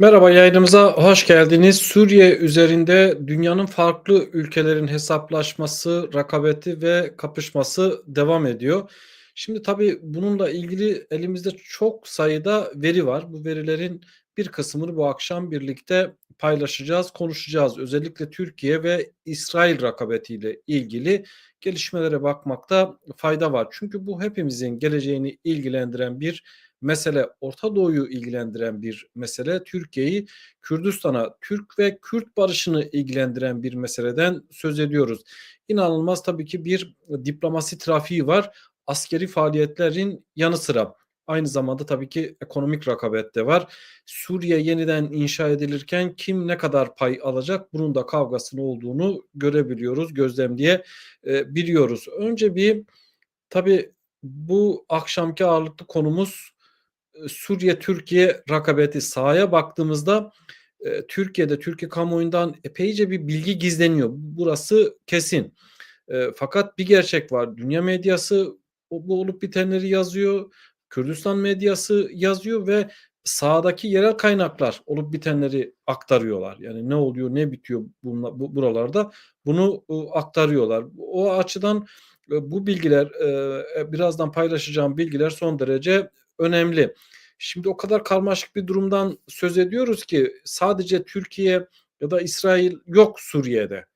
Merhaba, yayınımıza hoş geldiniz. Suriye üzerinde dünyanın farklı ülkelerin hesaplaşması, rakabeti ve kapışması devam ediyor. Şimdi tabii bununla ilgili elimizde çok sayıda veri var. Bu verilerin bir kısmını bu akşam birlikte paylaşacağız, konuşacağız. Özellikle Türkiye ve İsrail rakabetiyle ilgili gelişmelere bakmakta fayda var. Çünkü bu hepimizin geleceğini ilgilendiren bir mesele, Orta Doğu'yu ilgilendiren bir mesele, Türkiye'yi Kürdistan'a, Türk ve Kürt barışını ilgilendiren bir meseleden söz ediyoruz. İnanılmaz tabii ki bir diplomasi trafiği var. Askeri faaliyetlerin yanı sıra aynı zamanda tabii ki ekonomik rakabet de var. Suriye yeniden inşa edilirken kim ne kadar pay alacak bunun da kavgasının olduğunu görebiliyoruz, gözlemleyebiliyoruz. E. Önce bir tabii bu akşamki ağırlıklı konumuz Suriye-Türkiye rakabeti sahaya baktığımızda e, Türkiye'de Türkiye kamuoyundan epeyce bir bilgi gizleniyor. Burası kesin. E, fakat bir gerçek var. Dünya medyası bu olup bitenleri yazıyor. Kürdistan medyası yazıyor ve sahadaki yerel kaynaklar olup bitenleri aktarıyorlar. Yani ne oluyor, ne bitiyor bunla, bu, buralarda bunu e, aktarıyorlar. O açıdan e, bu bilgiler e, birazdan paylaşacağım bilgiler son derece önemli. Şimdi o kadar karmaşık bir durumdan söz ediyoruz ki sadece Türkiye ya da İsrail yok Suriye'de.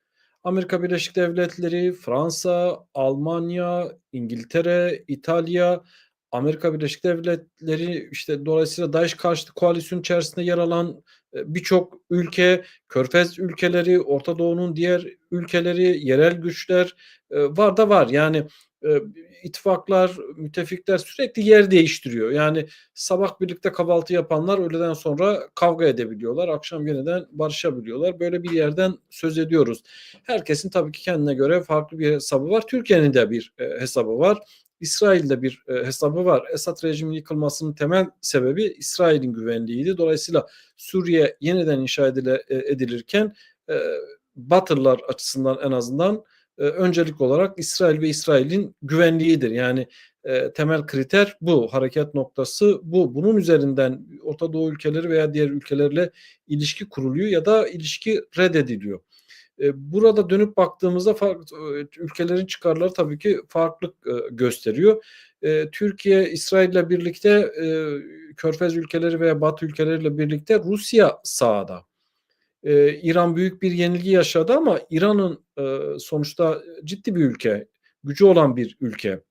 Amerika Birleşik Devletleri, Fransa, Almanya, İngiltere, İtalya, Amerika Birleşik Devletleri işte dolayısıyla DAEŞ karşıtı koalisyon içerisinde yer alan e, birçok ülke, Körfez ülkeleri, Orta Doğu'nun diğer ülkeleri, yerel güçler e, var da var. Yani e, ittifaklar, müttefikler sürekli yer değiştiriyor. Yani sabah birlikte kahvaltı yapanlar öğleden sonra kavga edebiliyorlar. Akşam yeniden barışabiliyorlar. Böyle bir yerden söz ediyoruz. Herkesin tabii ki kendine göre farklı bir hesabı var. Türkiye'nin de bir hesabı var. İsrail'de bir e, hesabı var. Esad rejiminin yıkılmasının temel sebebi İsrail'in güvenliğiydi. Dolayısıyla Suriye yeniden inşa edile, e, edilirken e, Batılılar açısından en azından e, öncelik olarak İsrail ve İsrail'in güvenliğidir. Yani e, temel kriter bu, hareket noktası bu. Bunun üzerinden Orta Doğu ülkeleri veya diğer ülkelerle ilişki kuruluyor ya da ilişki reddediliyor. E, burada dönüp baktığımızda farklı, e, ülkelerin çıkarları tabii ki farklılık e, gösteriyor. Türkiye, İsrail ile birlikte Körfez ülkeleri veya Batı ülkeleriyle birlikte Rusya. Ee, İran büyük bir yenilgi yaşadı ama İran'ın sonuçta ciddi bir ülke, gücü olan bir ülke.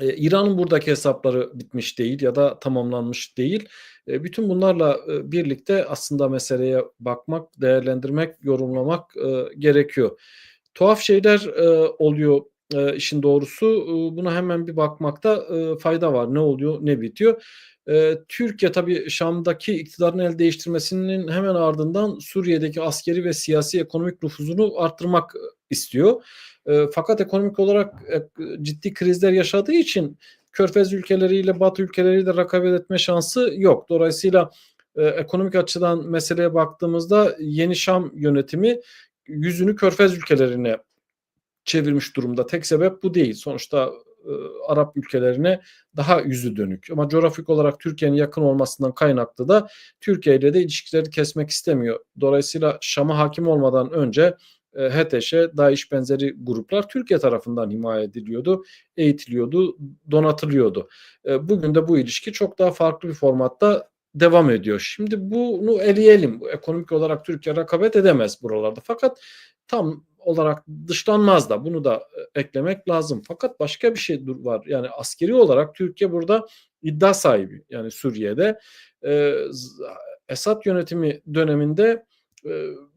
Ee, İran'ın buradaki hesapları bitmiş değil ya da tamamlanmış değil. E, bütün bunlarla e, birlikte aslında meseleye bakmak, değerlendirmek, yorumlamak e, gerekiyor. Tuhaf şeyler e, oluyor e, işin doğrusu. E, buna hemen bir bakmakta e, fayda var. Ne oluyor, ne bitiyor? Ee, Türkiye tabii Şam'daki iktidarın el değiştirmesinin hemen ardından Suriye'deki askeri ve siyasi ekonomik nüfuzunu arttırmak e, istiyor. E, fakat ekonomik olarak e, ciddi krizler yaşadığı için Körfez ülkeleriyle Batı ülkeleriyle rekabet etme şansı yok. Dolayısıyla e, ekonomik açıdan meseleye baktığımızda Yeni Şam yönetimi yüzünü Körfez ülkelerine çevirmiş durumda. Tek sebep bu değil. Sonuçta Arap ülkelerine daha yüzü dönük. Ama coğrafik olarak Türkiye'nin yakın olmasından kaynaklı da Türkiye ile de ilişkileri kesmek istemiyor. Dolayısıyla Şam'a hakim olmadan önce e, HTŞ, DAEŞ benzeri gruplar Türkiye tarafından himaye ediliyordu, eğitiliyordu, donatılıyordu. E, bugün de bu ilişki çok daha farklı bir formatta devam ediyor. Şimdi bunu eleyelim. Ekonomik olarak Türkiye rekabet edemez buralarda. Fakat tam olarak dışlanmaz da bunu da e, eklemek lazım. Fakat başka bir şey var. Yani askeri olarak Türkiye burada iddia sahibi. Yani Suriye'de e, Esad yönetimi döneminde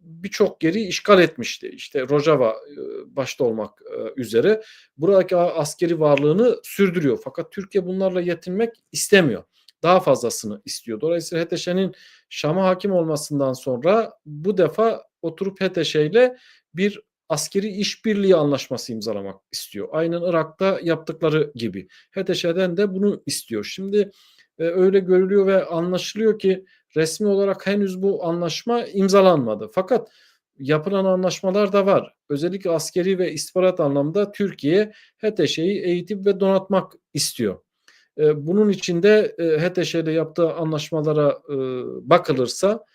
birçok yeri işgal etmişti. İşte Rojava e, başta olmak e, üzere buradaki askeri varlığını sürdürüyor. Fakat Türkiye bunlarla yetinmek istemiyor. Daha fazlasını istiyor. Dolayısıyla HTŞ'nin Şam'a hakim olmasından sonra bu defa oturup HTŞ ile bir askeri işbirliği anlaşması imzalamak istiyor. Aynen Irak'ta yaptıkları gibi. HTŞ'den de bunu istiyor. Şimdi e, öyle görülüyor ve anlaşılıyor ki resmi olarak henüz bu anlaşma imzalanmadı. Fakat yapılan anlaşmalar da var. Özellikle askeri ve istihbarat anlamda Türkiye HTŞ'yi eğitip ve donatmak istiyor. Eee, bunun için de, ile yaptığı anlaşmalara, ııı, bakılırsa,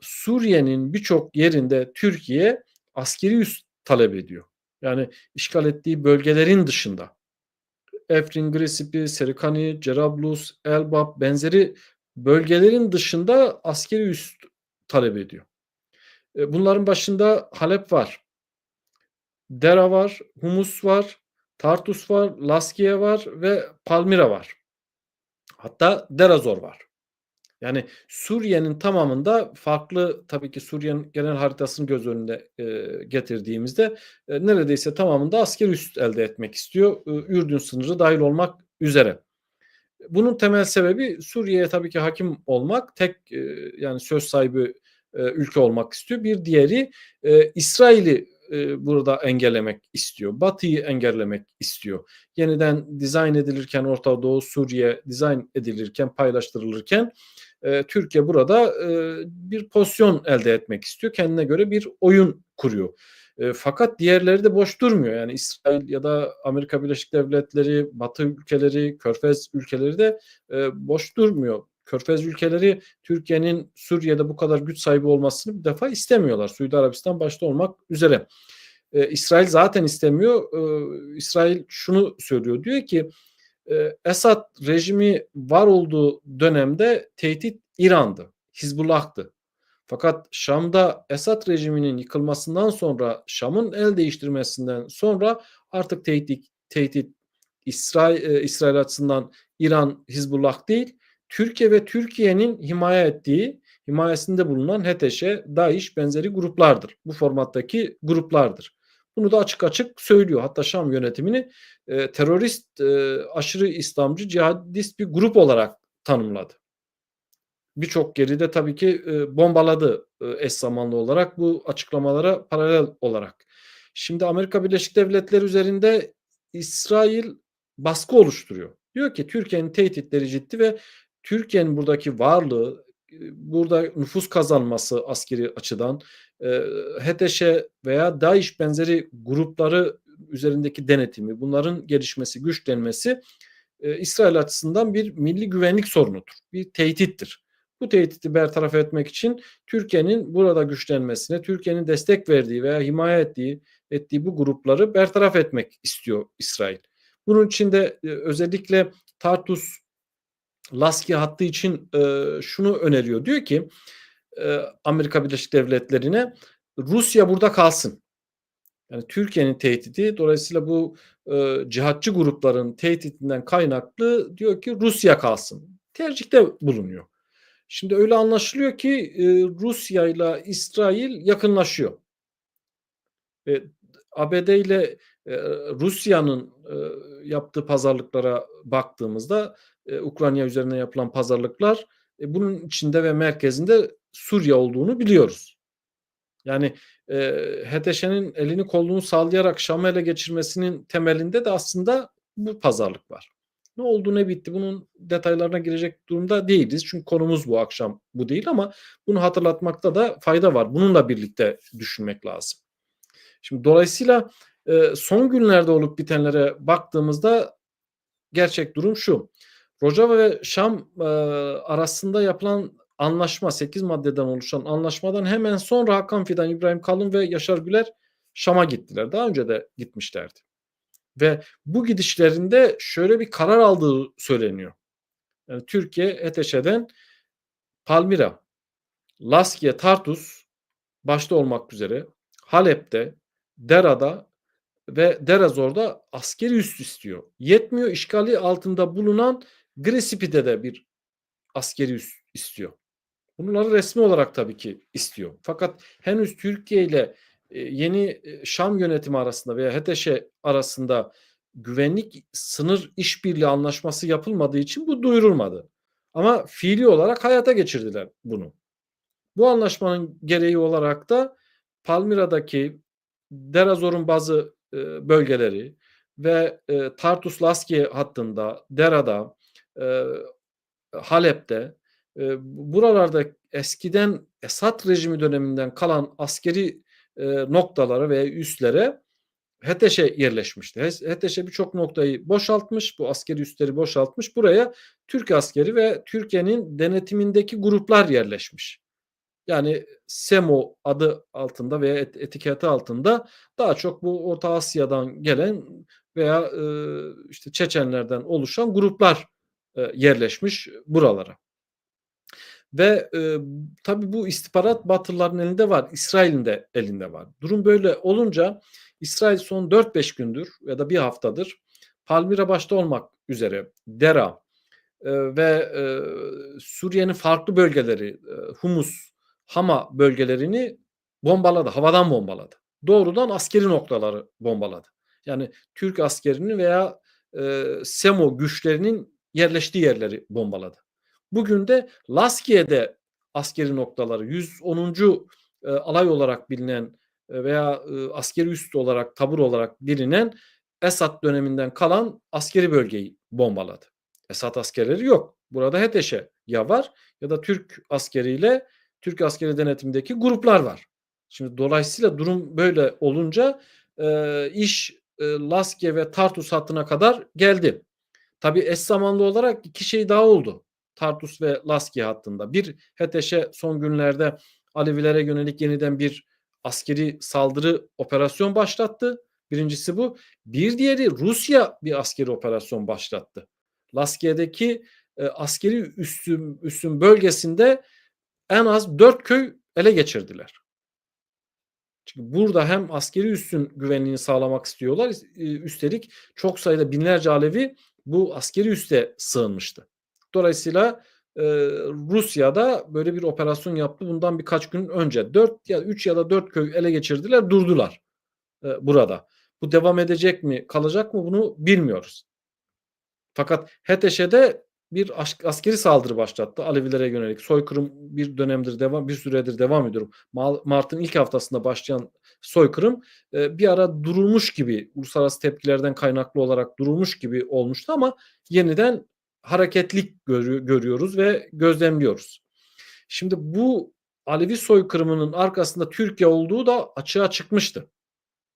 Suriye'nin birçok yerinde Türkiye askeri üs talep ediyor. Yani işgal ettiği bölgelerin dışında. Afrin, Gresip'i, Serikani, Cerablus, Elbap benzeri bölgelerin dışında askeri üs talep ediyor. Eee, bunların başında Halep var. Dera var, Humus var, Tartus var, Laskiye var ve Palmira var. Hatta Derazor var. Yani Suriye'nin tamamında farklı tabii ki Suriye'nin genel haritasını göz önünde, eee, getirdiğimizde, eee, neredeyse tamamında askeri üs elde etmek istiyor. Iıı, Ürdün sınırı dâhil olmak üzere. Bunun temel sebebi Suriye'ye tabii ki hâkim olmak. Tek, eee, yani söz sahibi, eee, ülke olmak istiyor. Bir diğeri, eee, İsrail'i, burada engellemek istiyor. Batı'yı engellemek istiyor. Yeniden dizayn edilirken Orta Doğu, Suriye dizayn edilirken, paylaştırılırken, Türkiye burada, bir pozisyon elde etmek istiyor. Kendine göre bir oyun kuruyor. Eee, fakat diğerleri de boş durmuyor. Yani İsrail ya da Amerika Birleşik Devletleri, Batı ülkeleri, Körfez ülkeleri de, eee, boş durmuyor. Körfez ülkeleri Türkiye'nin Suriye'de bu kadar güç sahibi olmasını bir defa istemiyorlar. Suudi Arabistan başta olmak üzere. Eee, İsrail zaten istemiyor. Iıı, İsrail şunu söylüyor, diyor ki, eee, Esad rejimi var olduğu dönemde tehdit İran'dı, Hizbullah'tı. Fakat Şam'da Esad rejiminin yıkılmasından sonra, Şam'ın el değiştirmesinden sonra artık tehdit tehdit İsrail eee, İsrail açısından İran, Hizbullah değil, Türkiye ve Türkiye'nin himaye ettiği, himayesinde bulunan HTŞ, DAEŞ benzeri gruplardır. Bu formattaki gruplardır. Bunu da açık açık söylüyor. Hatta Şam yönetimini, eee, terörist, eee, aşırı İslamcı, cihadist bir grup olarak tanımladı. Birçok yeri de tabii ki, eee, bombaladı, eee, eş zamanlı olarak bu açıklamalara paralel olarak. Şimdi Amerika Birleşik Devletleri üzerinde İsrail baskı oluşturuyor. Diyor ki Türkiye'nin tehditleri ciddi ve Türkiye'nin buradaki varlığı, eee, burada nüfus kazanması askeri açıdan, eee, HTŞ veya DAEŞ benzeri grupları üzerindeki denetimi, bunların gelişmesi, güçlenmesi, eee, İsrail açısından bir milli güvenlik sorunudur, bir tehdittir. Bu tehdidi bertaraf etmek için Türkiye'nin burada güçlenmesine, Türkiye'nin destek verdiği veya himaye ettiği ettiği bu grupları bertaraf etmek istiyor İsrail. Bunun için de, eee, özellikle Tartus Laski hattı için, eee, şunu öneriyor. Diyor ki, eee, Amerika Birleşik Devletleri'ne Rusya burada kalsın. Yani Türkiye'nin tehdidi dolayısıyla bu, eee, cihatçı grupların tehditinden kaynaklı diyor ki Rusya kalsın. Tercihte bulunuyor. Şimdi öyle anlaşılıyor ki, eee, Rusya'yla İsrail yakınlaşıyor. Eee, ABD ile, eee, Rusya'nın, eee, yaptığı pazarlıklara baktığımızda, eee, Ukrayna üzerinden yapılan pazarlıklar, eee, bunun içinde ve merkezinde Suriye olduğunu biliyoruz. Yani, eee, HTŞ'nin elini kolunu sallayarak Şam'ı ele geçirmesinin temelinde de aslında bu pazarlık var. Ne oldu ne bitti bunun detaylarına girecek durumda değiliz. Çünkü konumuz bu akşam bu değil ama bunu hatırlatmakta da fayda var. Bununla birlikte düşünmek lazım. Şimdi dolayısıyla, eee, son günlerde olup bitenlere baktığımızda gerçek durum şu: Rojava ve Şam, eee, arasında yapılan anlaşma 8 maddeden oluşan anlaşmadan hemen sonra Hakan Fidan, İbrahim Kalın ve Yaşar Güler Şam'a gittiler. Daha önce de gitmişlerdi. Ve bu gidişlerinde şöyle bir karar aldığı söyleniyor. Yani Türkiye HTŞ'den Palmira, Laskiye, Tartus başta olmak üzere Halep'te, Dera'da ve Derazor'da askeri üs istiyor. Yetmiyor, işgali altında bulunan Gresip'te de bir askeri üs istiyor. Bunları resmi olarak tabii ki istiyor. Fakat henüz Türkiye ile, eee, yeni, eee, Şam yönetimi arasında veya HTŞ arasında güvenlik sınır işbirliği anlaşması yapılmadığı için bu duyurulmadı. Ama fiili olarak hayata geçirdiler bunu. Bu anlaşmanın gereği olarak da Palmira'daki Derazor'un bazı, eee, bölgeleri ve, eee, Tartus-Laskiye hattında, Dera'da, eee, Halep'te, eee, buralarda eskiden Esad rejimi döneminden kalan askeri, eee, noktalara veya üslere HETEŞ'e yerleşmişti. HETEŞ'e birçok noktayı boşaltmış, bu askeri üsleri boşaltmış. Buraya Türk askeri ve Türkiye'nin denetimindeki gruplar yerleşmiş. Yani SEMO adı altında veya etiketi altında daha çok bu Orta Asya'dan gelen veya e, işte Çeçenlerden oluşan gruplar e, yerleşmiş buralara. Ve e, tabii bu istihbarat Batılıların elinde var, İsrail'in de elinde var. Durum böyle olunca İsrail son 4-5 gündür ya da bir haftadır Palmira başta olmak üzere Dera e, ve e, Suriye'nin farklı bölgeleri, e, Humus, Hama bölgelerini bombaladı, havadan bombaladı. Doğrudan askeri noktaları bombaladı. Yani Türk askerinin veya e, SEMO güçlerinin yerleştiği yerleri bombaladı. Bugün de Laskiye'de askeri noktaları 110. E, alay olarak bilinen e, veya e, askeri üst olarak tabur olarak bilinen Esad döneminden kalan askeri bölgeyi bombaladı. Esad askerleri yok. Burada HETEŞ'e ya var ya da Türk askeriyle Türk askeri denetimindeki gruplar var. Şimdi dolayısıyla durum böyle olunca e, iş e, Laske ve Tartus hattına kadar geldi. Tabi eş zamanlı olarak iki şey daha oldu. Tartus ve Laski hattında. Bir HETEŞ'e son günlerde Alevilere yönelik yeniden bir askeri saldırı operasyon başlattı. Birincisi bu. Bir diğeri Rusya bir askeri operasyon başlattı. Laskiye'deki e, askeri üstün, üstün bölgesinde en az dört köy ele geçirdiler. Çünkü burada hem askeri üstün güvenliğini sağlamak istiyorlar. Üstelik çok sayıda binlerce Alevi bu askeri üste sığınmıştı. Dolayısıyla e, Rusya'da böyle bir operasyon yaptı bundan birkaç gün önce. 4 ya 3 ya da 4 köy ele geçirdiler, durdular e, burada. Bu devam edecek mi, kalacak mı bunu bilmiyoruz. Fakat HTŞ'de bir askeri saldırı başlattı Alevilere yönelik. Soykırım bir dönemdir devam bir süredir devam ediyor. Mart'ın ilk haftasında başlayan soykırım e, bir ara durulmuş gibi uluslararası tepkilerden kaynaklı olarak durulmuş gibi olmuştu ama yeniden hareketlik görüyoruz ve gözlemliyoruz. Şimdi bu Alevi soykırımının arkasında Türkiye olduğu da açığa çıkmıştı.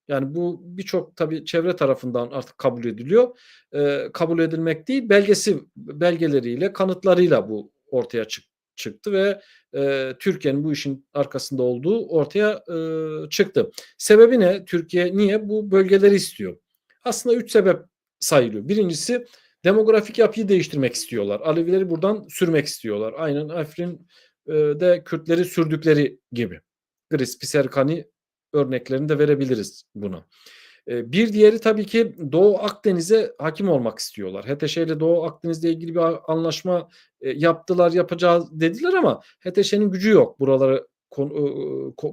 Yani bu birçok tabii çevre tarafından artık kabul ediliyor. E, kabul edilmek değil, belgesi belgeleriyle, kanıtlarıyla bu ortaya çık, çıktı ve e, Türkiye'nin bu işin arkasında olduğu ortaya e, çıktı. Sebebi ne? Türkiye niye bu bölgeleri istiyor? Aslında üç sebep sayılıyor. Birincisi demografik yapıyı değiştirmek istiyorlar. Alevileri buradan sürmek istiyorlar. Aynen Afrin'de Kürtleri sürdükleri gibi. Gris, Piserkani örneklerini de verebiliriz buna. Bir diğeri tabii ki Doğu Akdeniz'e hakim olmak istiyorlar. HTŞ ile Doğu Akdeniz'le ilgili bir anlaşma yaptılar, yapacağız dediler ama HTŞ'nin gücü yok buraları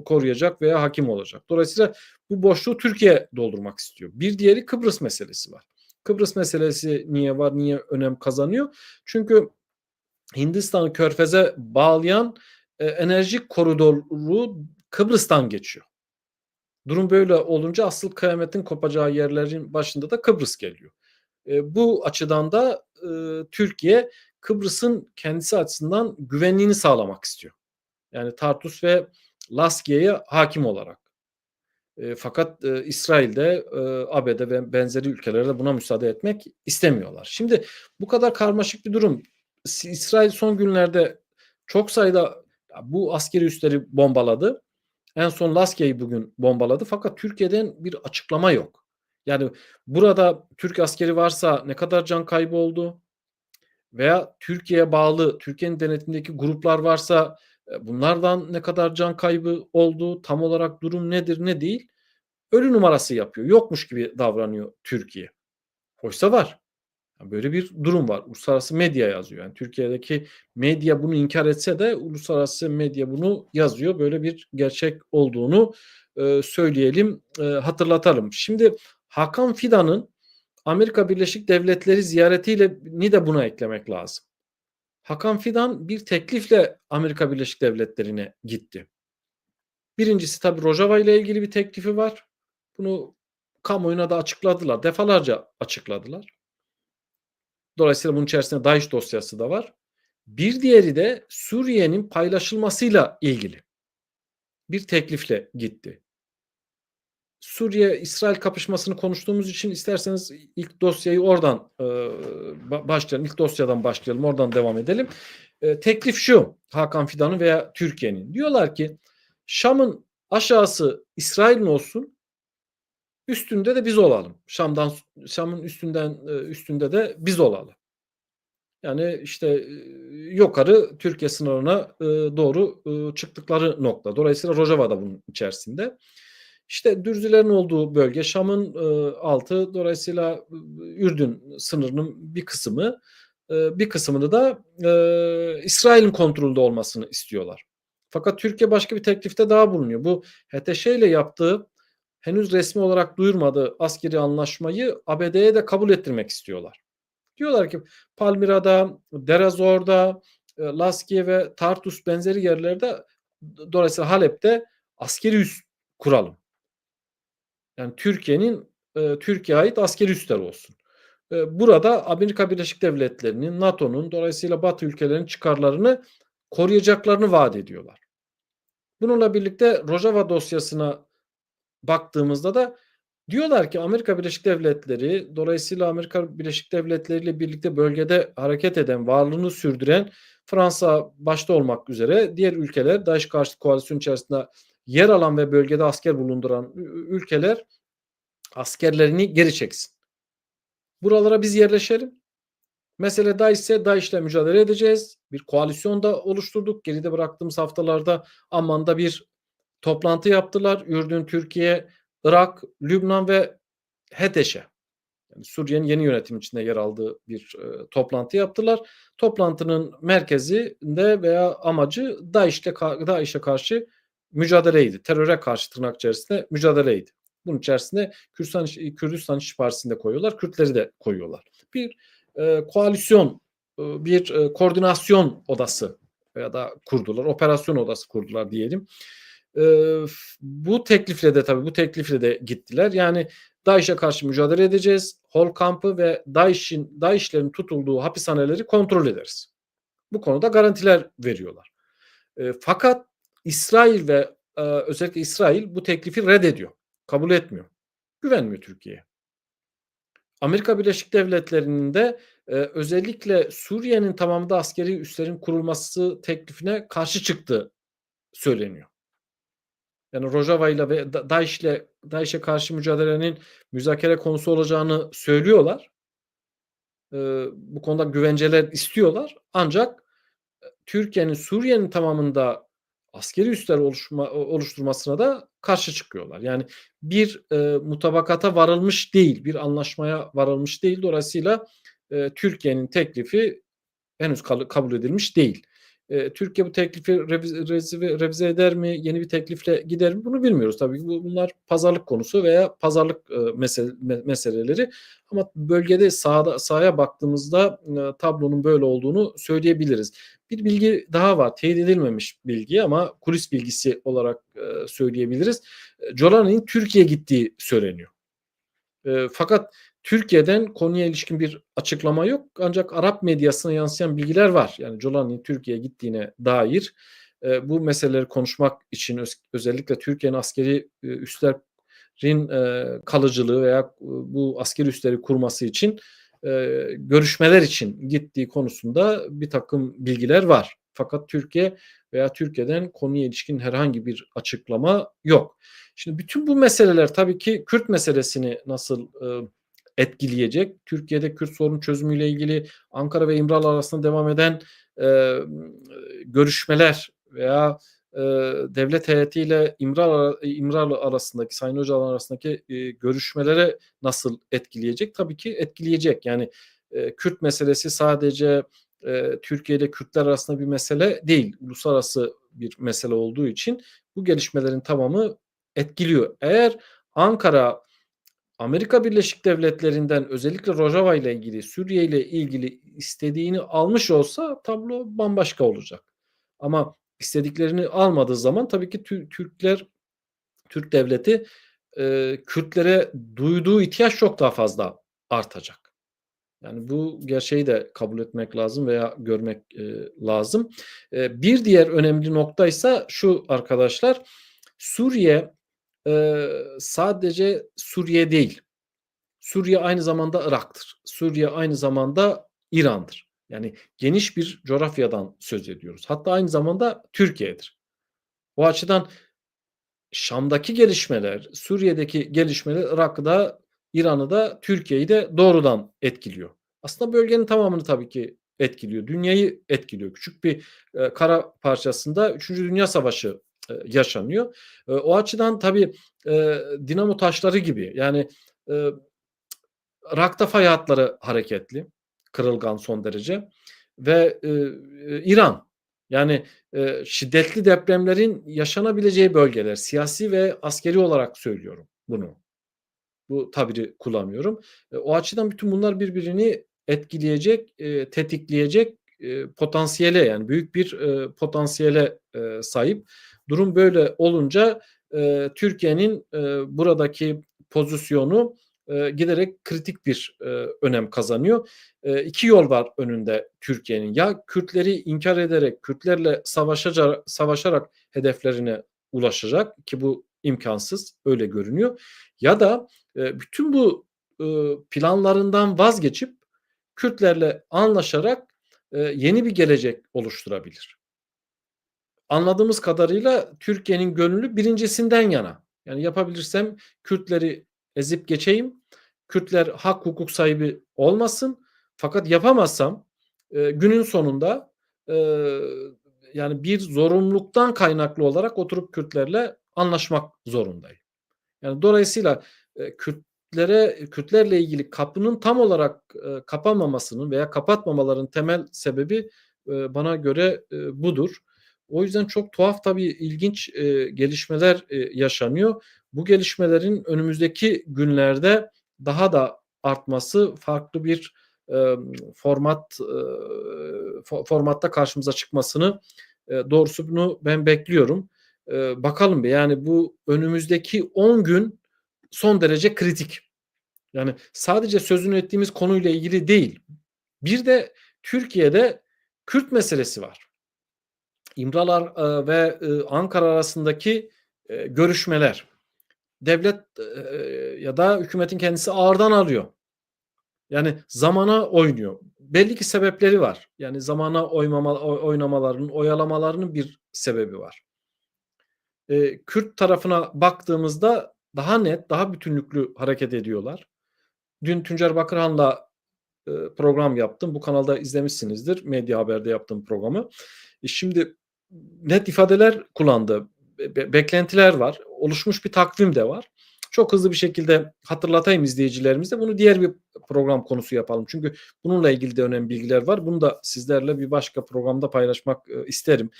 koruyacak veya hakim olacak. Dolayısıyla bu boşluğu Türkiye doldurmak istiyor. Bir diğeri Kıbrıs meselesi var. Kıbrıs meselesi niye var, niye önem kazanıyor? Çünkü Hindistan'ı körfeze bağlayan enerji koridoru Kıbrıs'tan geçiyor. Durum böyle olunca asıl kıyametin kopacağı yerlerin başında da Kıbrıs geliyor. E, bu açıdan da e, Türkiye Kıbrıs'ın kendisi açısından güvenliğini sağlamak istiyor. Yani Tartus ve Laskiye'ye hakim olarak. E, fakat e, İsrail'de, e, ABD ve benzeri ülkelerde buna müsaade etmek istemiyorlar. Şimdi bu kadar karmaşık bir durum. İsrail son günlerde çok sayıda bu askeri üsleri bombaladı. En son Laskia'yı bugün bombaladı fakat Türkiye'den bir açıklama yok. Yani burada Türk askeri varsa ne kadar can kaybı oldu? Veya Türkiye'ye bağlı, Türkiye'nin denetimindeki gruplar varsa bunlardan ne kadar can kaybı oldu? Tam olarak durum nedir ne değil? Ölü numarası yapıyor. Yokmuş gibi davranıyor Türkiye. Oysa var. Böyle bir durum var. Uluslararası medya yazıyor. Yani Türkiye'deki medya bunu inkar etse de uluslararası medya bunu yazıyor. Böyle bir gerçek olduğunu e, söyleyelim, e, hatırlatalım. Şimdi Hakan Fidan'ın Amerika Birleşik Devletleri ziyaretiyle ni de buna eklemek lazım. Hakan Fidan bir teklifle Amerika Birleşik Devletleri'ne gitti. Birincisi tabii Rojava ile ilgili bir teklifi var. Bunu kamuoyuna da açıkladılar. Defalarca açıkladılar. Dolayısıyla bunun içerisinde DAEŞ dosyası da var. Bir diğeri de Suriye'nin paylaşılmasıyla ilgili bir teklifle gitti. Suriye-İsrail kapışmasını konuştuğumuz için isterseniz ilk dosyayı oradan e, başlayalım. İlk dosyadan başlayalım. Oradan devam edelim. E, teklif şu Hakan Fidan'ın veya Türkiye'nin. Diyorlar ki Şam'ın aşağısı İsrail'in olsun. Üstünde de biz olalım. Şam'dan Şam'ın üstünden e, üstünde de biz olalım. Yani işte e, yukarı Türkiye sınırına e, doğru çıktıkları nokta. Dolayısıyla Rojava da bunun içerisinde. İşte Dürzülerin olduğu bölge Şam'ın altı dolayısıyla Ürdün sınırının bir kısmı bir kısmını da İsrail'in kontrolünde olmasını istiyorlar. Fakat Türkiye başka bir teklifte daha bulunuyor. Bu HTŞ ile yaptığı henüz resmi olarak duyurmadığı askeri anlaşmayı ABD'ye de kabul ettirmek istiyorlar. Diyorlar ki Palmira'da, Derazor'da, Laskiye ve Tartus benzeri yerlerde dolayısıyla Halep'te askeri üs kuralım. Yani Türkiye'nin e, Türkiye'ye ait askeri üsler olsun. E, burada Amerika Birleşik Devletleri'nin, NATO'nun dolayısıyla Batı ülkelerinin çıkarlarını koruyacaklarını vaat ediyorlar. Bununla birlikte Rojava dosyasına baktığımızda da diyorlar ki Amerika Birleşik Devletleri dolayısıyla Amerika Birleşik Devletleri ile birlikte bölgede hareket eden, varlığını sürdüren Fransa başta olmak üzere diğer ülkeler DAEŞ karşı koalisyon içerisinde yer alan ve bölgede asker bulunduran ülkeler askerlerini geri çeksin. Buralara biz yerleşelim. Mesele DAEŞ ise DAEŞ ile mücadele edeceğiz. Bir koalisyon da oluşturduk. Geride bıraktığımız haftalarda Amman'da bir toplantı yaptılar. Ürdün, Türkiye, Irak, Lübnan ve HEDEŞ'e yani Suriye'nin yeni yönetim içinde yer aldığı bir e, toplantı yaptılar. Toplantının merkezinde veya amacı DAEŞ'le DAEŞ'e karşı mücadeleydi. Teröre karşı tırnak içerisinde mücadeleydi. Bunun içerisinde Kürdistan, Kürdistan İşçi Partisi'nde koyuyorlar. Kürtleri de koyuyorlar. Bir e, koalisyon, e, bir e, koordinasyon odası ya da kurdular. Operasyon odası kurdular diyelim. E, bu teklifle de tabii bu teklifle de gittiler. Yani DAEŞ'e karşı mücadele edeceğiz. Hol kampı ve DAEŞ'in DAEŞ'lerin tutulduğu hapishaneleri kontrol ederiz. Bu konuda garantiler veriyorlar. E, fakat İsrail ve e, özellikle İsrail bu teklifi reddediyor. Kabul etmiyor. Güvenmiyor Türkiye'ye. Amerika Birleşik Devletleri'nin de e, özellikle Suriye'nin tamamında askeri üslerin kurulması teklifine karşı çıktı söyleniyor. Yani Rojava ile ve DAEŞ ile DAEŞ'e karşı mücadelenin müzakere konusu olacağını söylüyorlar. E, bu konuda güvenceler istiyorlar. Ancak e, Türkiye'nin Suriye'nin tamamında askeri üsler oluşma, oluşturmasına da karşı çıkıyorlar. Yani bir e, mutabakata varılmış değil, bir anlaşmaya varılmış değil. Dolayısıyla e, Türkiye'nin teklifi henüz kabul edilmiş değil. E, Türkiye bu teklifi revize, revize eder mi? Yeni bir teklifle gider mi? Bunu bilmiyoruz tabii. Bunlar pazarlık konusu veya pazarlık e, mesele, meseleleri. Ama bölgede sahada sahaya baktığımızda e, tablonun böyle olduğunu söyleyebiliriz. Bir bilgi daha var. Teyit edilmemiş bilgi ama kulis bilgisi olarak e, söyleyebiliriz. Jolani'nin Türkiye gittiği söyleniyor. E, fakat Türkiye'den konuya ilişkin bir açıklama yok. Ancak Arap medyasına yansıyan bilgiler var. Yani Jolani'nin Türkiye'ye gittiğine dair e, bu meseleleri konuşmak için öz, özellikle Türkiye'nin askeri e, üslerin e, kalıcılığı veya e, bu askeri üsleri kurması için e, görüşmeler için gittiği konusunda bir takım bilgiler var. Fakat Türkiye veya Türkiye'den konuya ilişkin herhangi bir açıklama yok. Şimdi bütün bu meseleler tabii ki Kürt meselesini nasıl e, etkileyecek? Türkiye'de Kürt sorun çözümüyle ilgili Ankara ve İmralı arasında devam eden e, görüşmeler veya e, devlet heyetiyle İmralı, İmralı arasındaki Sayın Öcalan arasındaki e, görüşmelere nasıl etkileyecek? Tabii ki etkileyecek. Yani e, Kürt meselesi sadece e, Türkiye Kürtler arasında bir mesele değil. Uluslararası bir mesele olduğu için bu gelişmelerin tamamı etkiliyor. Eğer Ankara Amerika Birleşik Devletleri'nden özellikle Rojava ile ilgili, Suriye ile ilgili istediğini almış olsa tablo bambaşka olacak. Ama istediklerini almadığı zaman tabii ki Türkler, Türk devleti e, Kürtlere duyduğu ihtiyaç çok daha fazla artacak. Yani bu gerçeği de kabul etmek lazım veya görmek e, lazım. E, bir diğer önemli nokta ise şu arkadaşlar, Suriye eee, sadece Suriye değil. Suriye aynı zamanda Irak'tır. Suriye aynı zamanda İran'dır. Yani geniş bir coğrafyadan söz ediyoruz. Hatta aynı zamanda Türkiye'dir. O açıdan Şam'daki gelişmeler, Suriye'deki gelişmeler Irak'ı da, İran'ı da, Türkiye'yi de doğrudan etkiliyor. Aslında bölgenin tamamını tabii ki etkiliyor. Dünyayı etkiliyor. Küçük bir, eee, kara parçasında 3. Dünya Savaşı, eee, yaşanıyor. Eee, o açıdan tabii, eee, dinamo taşları gibi yani, eee, Irak'ta fay hatları hareketli, kırılgan son derece ve, İran yani, şiddetli depremlerin yaşanabileceği bölgeler. Siyasi ve askeri olarak söylüyorum bunu. Bu tabiri kullanıyorum. O açıdan bütün bunlar birbirini etkileyecek, tetikleyecek, potansiyele yani büyük bir, potansiyele, sahip. Durum böyle olunca, eee, Türkiye'nin, eee, buradaki pozisyonu, eee, giderek kritik bir, eee, önem kazanıyor. Eee, 2 yol var önünde Türkiye'nin. Ya Kürtleri inkar ederek, Kürtlerle savaşaca savaşarak hedeflerine ulaşacak ki bu imkansız, öyle görünüyor ya da, eee, bütün bu, ııı, planlarından vazgeçip Kürtlerle anlaşarak, eee, yeni bir gelecek oluşturabilir. Anladığımız kadarıyla Türkiye'nin gönlü birincisinden yana. Yani yapabilirsem Kürtleri ezip geçeyim, Kürtler hak hukuk sahibi olmasın fakat yapamazsam, eee, günün sonunda, eee, yani bir zorunluluktan kaynaklı olarak oturup Kürtlerle anlaşmak zorundayım. Yani dolayısıyla, eee, Kürtlere Kürtlerle ilgili kapının tam olarak, eee, kapanmamasının veya kapatmamaların temel sebebi, eee, bana göre, eee, budur. O yüzden çok tuhaf tabii ilginç, eee, gelişmeler, eee, yaşanıyor. Bu gelişmelerin önümüzdeki günlerde daha da artması, farklı bir, emm, format, fo formatta karşımıza çıkmasını, eee, doğrusu bunu ben bekliyorum. Eee, bakalım bir yani bu önümüzdeki 10 gün son derece kritik. Yani sadece sözünü ettiğimiz konuyla ilgili değil. Bir de Türkiye'de Kürt meselesi var. İmralar, eee, ve, ııı, Ankara arasındaki, eee, görüşmeler. Devlet, ya da hükümetin kendisi ağırdan alıyor. Yani zamana oynuyor. Belli ki sebepleri var. Yani zamana oymama oy oynamalarının, oyalamalarının bir sebebi var. Kürt tarafına baktığımızda daha net, daha bütünlüklü hareket ediyorlar. Dün Tuncer Bakırhan'la, program yaptım. Bu kanalda izlemişsinizdir. Medya Haber'de yaptığım programı. E, şimdi net ifadeler kullandı. Be be beklentiler var. Oluşmuş bir takvim de var. Çok hızlı bir şekilde hatırlatayım izleyicilerimize. Bunu diğer bir program konusu yapalım. Çünkü bununla ilgili de önemli bilgiler var. Bunu da sizlerle bir başka programda paylaşmak, eee, isterim,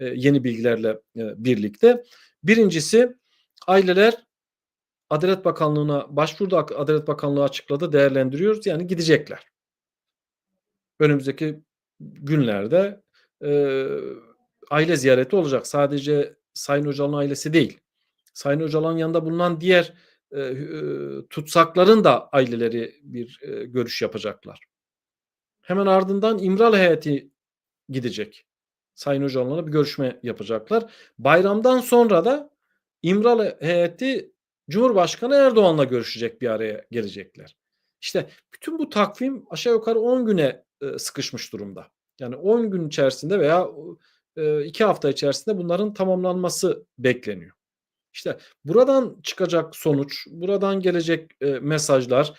eee, yeni bilgilerle, eee, birlikte. 1'incisi aileler Adalet Bakanlığı'na başvurdu. Adalet Bakanlığı açıkladı. Değerlendiriyoruz. Yani gidecekler. Önümüzdeki günlerde, aile ziyareti olacak. Sadece Sayın Öcalan'ın ailesi değil. Sayın Öcalan'ın yanında bulunan diğer, eee, hü tutsakların da aileleri bir, eee, görüş yapacaklar. Hemen ardından İmralı heyeti gidecek. Sayın Öcalan'la bir görüşme yapacaklar. Bayramdan sonra da İmralı heyeti Cumhurbaşkanı Erdoğan'la görüşecek, bir araya gelecekler. İşte bütün bu takvim aşağı yukarı 10 güne, eee, sıkışmış durumda. Yani 10 gün içerisinde veya, 2 hafta içerisinde bunların tamamlanması bekleniyor. İşte buradan çıkacak sonuç, buradan gelecek, eee, mesajlar,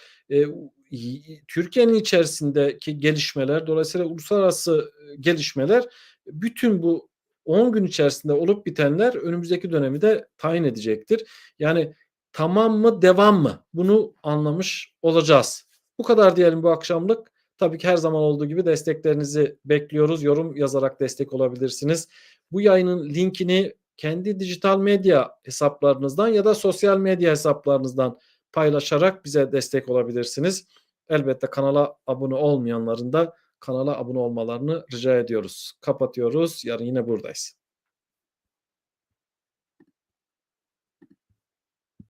y Türkiye'nin içerisindeki gelişmeler, dolayısıyla uluslararası, gelişmeler bütün bu 10 gün içerisinde olup bitenler önümüzdeki dönemi de tayin edecektir. Yani tamam mı, devam mı? Bunu anlamış olacağız. Bu kadar diyelim bu akşamlık. Tabii ki her zaman olduğu gibi desteklerinizi bekliyoruz. Yorum yazarak destek olabilirsiniz. Bu yayının linkini kendi dijital medya hesaplarınızdan ya da sosyal medya hesaplarınızdan paylaşarak bize destek olabilirsiniz. Elbette kanala abone olmayanların da kanala abone olmalarını rica ediyoruz. Kapatıyoruz. Yarın yine buradayız.